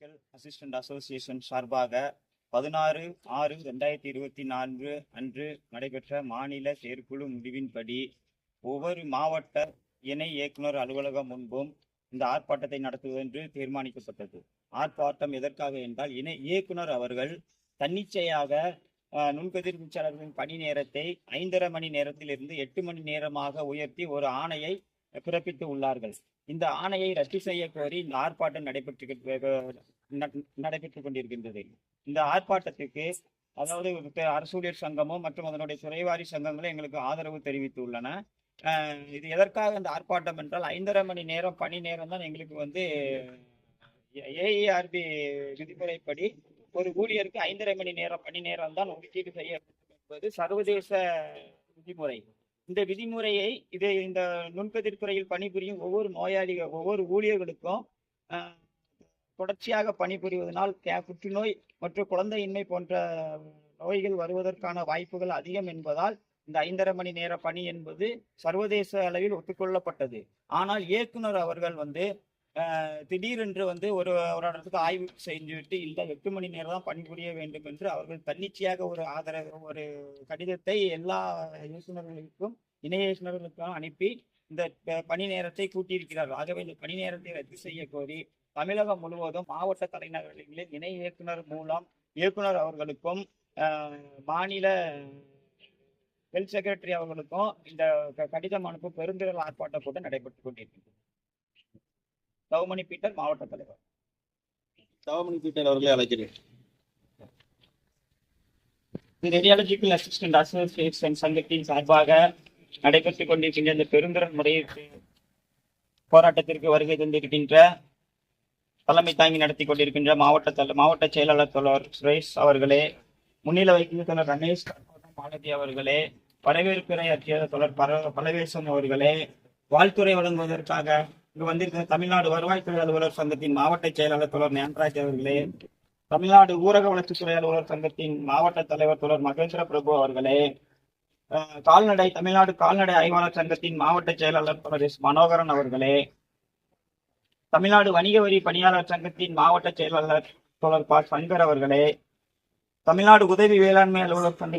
Medical assistant association சார்பாக பதினாறு ஆறு ரெண்டாயிரத்தி இருபத்தி நான்கு அன்று நடைபெற்ற மாநில செயற்குழு முடிவின்படி ஒவ்வொரு மாவட்ட இணை இயக்குனர் அலுவலகம் முன்பும் இந்த ஆர்ப்பாட்டத்தை நடத்துவதென்று தீர்மானிக்கப்பட்டது. ஆர்ப்பாட்டம் எதற்காக என்றால் இணை இயக்குனர் அவர்கள் தன்னிச்சையாக நுண்கதிர் வீச்சாளர்களின் பணி நேரத்தை ஐந்தரை மணி நேரத்திலிருந்து எட்டு மணி நேரமாக உயர்த்தி ஒரு ஆணையை பிறப்பித்து உள்ளார்கள். இந்த ஆணையை ரத்து செய்ய கோரி இந்த ஆர்ப்பாட்டம் நடைபெற்று நடைபெற்றுக் கொண்டிருக்கின்றது. இந்த ஆர்ப்பாட்டத்துக்கு அதாவது அரசூழியர் சங்கமும் மற்றும் அதனுடைய துறைவாரி சங்கங்களும் எங்களுக்கு ஆதரவு தெரிவித்துள்ளன. இது எதற்காக இந்த ஆர்ப்பாட்டம் என்றால் ஐந்தரை மணி நேரம் பணி நேரம் தான் எங்களுக்கு வந்து ஏஇஆர்பி விதிமுறைப்படி ஒரு ஊழியருக்கு ஐந்தரை மணி நேரம் பணி நேரம் தான் ஒதுக்கீடு செய்ய என்பது சர்வதேச விதிமுறை. இந்த விதிமுறையை இது இந்த நுண்கதிர் துறையில் பணிபுரியும் ஒவ்வொரு நோயாளிகள் ஒவ்வொரு ஊழியர்களுக்கும் தொடர்ச்சியாக பணிபுரிவதனால் கே- புற்றுநோய் மற்றும் குழந்தையின்மை போன்ற நோய்கள் வருவதற்கான வாய்ப்புகள் அதிகம் என்பதால் இந்த ஐந்தரை மணி நேர பணி என்பது சர்வதேச அளவில் ஒத்துக்கொள்ளப்பட்டது ஆனால் இயக்குனர் அவர்கள் வந்து திடீரென்று வந்து ஒரு ஒரு இடத்துக்கு ஆய்வு செஞ்சுவிட்டு இல்லை எட்டு மணி நேரம் தான் பணிபுரிய வேண்டும் என்று அவர்கள் தன்னிச்சையாக ஒரு ஆதரவு ஒரு கடிதத்தை எல்லா இயக்குநர்களுக்கும் இணைய இயக்குநர்களுக்கும் அனுப்பி இந்த பணி நேரத்தை கூட்டியிருக்கிறார்கள். ஆகவே இந்த பணி நேரத்தை ரத்து செய்ய கோரி தமிழகம் முழுவதும் மாவட்ட தலைநகர்களில் இணை இயக்குனர் மூலம் இயக்குனர் அவர்களுக்கும் மாநில ஹெல்த் செக்ரட்டரி அவர்களுக்கும் இந்த க- கடிதம் அனுப்பும் பெருந்திரல் ஆர்ப்பாட்ட கூட்டம் நடைபெற்றுக் கொண்டிருக்கிறது. தவமணி பீட்டர் மாவட்ட தலைவர். தவமணி பீட்டர் அவர்களை அழைக்கிறேன். ரேடியாலஜிக்கல் அசிஸ்டன்ட் அசோசியேஷன் சங்கத்தின் சார்பாக நடைபெற்றுக் கொண்டிருக்கின்ற இந்த பெருந்திரள் முறையீட்டு போராட்டத்திற்கு வருகை தந்திருக்கின்ற தலைமை தாங்கி நடத்தி கொண்டிருக்கின்ற மாவட்ட தல மாவட்ட செயலாளர் தோழர் சுரேஷ் அவர்களே முன்னிலை வைக்கின்ற தோழர் ரமேஷ் மாலதி அவர்களே வரவேற்புரை ஆற்றிய தோழர் பர பலவேசம் அவர்களே வாழ்த்துறை வழங்குவதற்காக இங்கு வந்திருக்கிற தமிழ்நாடு வருவாய்த்துறை அலுவலர் சங்கத்தின் மாவட்ட செயலாளர் தொடர் ஞானராஜ் அவர்களே தமிழ்நாடு ஊரக வளர்ச்சித்துறை அலுவலர் சங்கத்தின் மாவட்ட தலைவர் தொடர் மகேந்திர பிரபு அவர்களே கால்நடை தமிழ்நாடு கால்நடை ஆய்வாளர் சங்கத்தின் மாவட்ட செயலாளர் தொடர் எஸ். மனோகரன் அவர்களே தமிழ்நாடு வணிக வரி பணியாளர் சங்கத்தின் மாவட்ட செயலாளர் தொடர் ப. சங்கர் அவர்களே தமிழ்நாடு உதவி வேளாண்மை அலுவலர் சங்க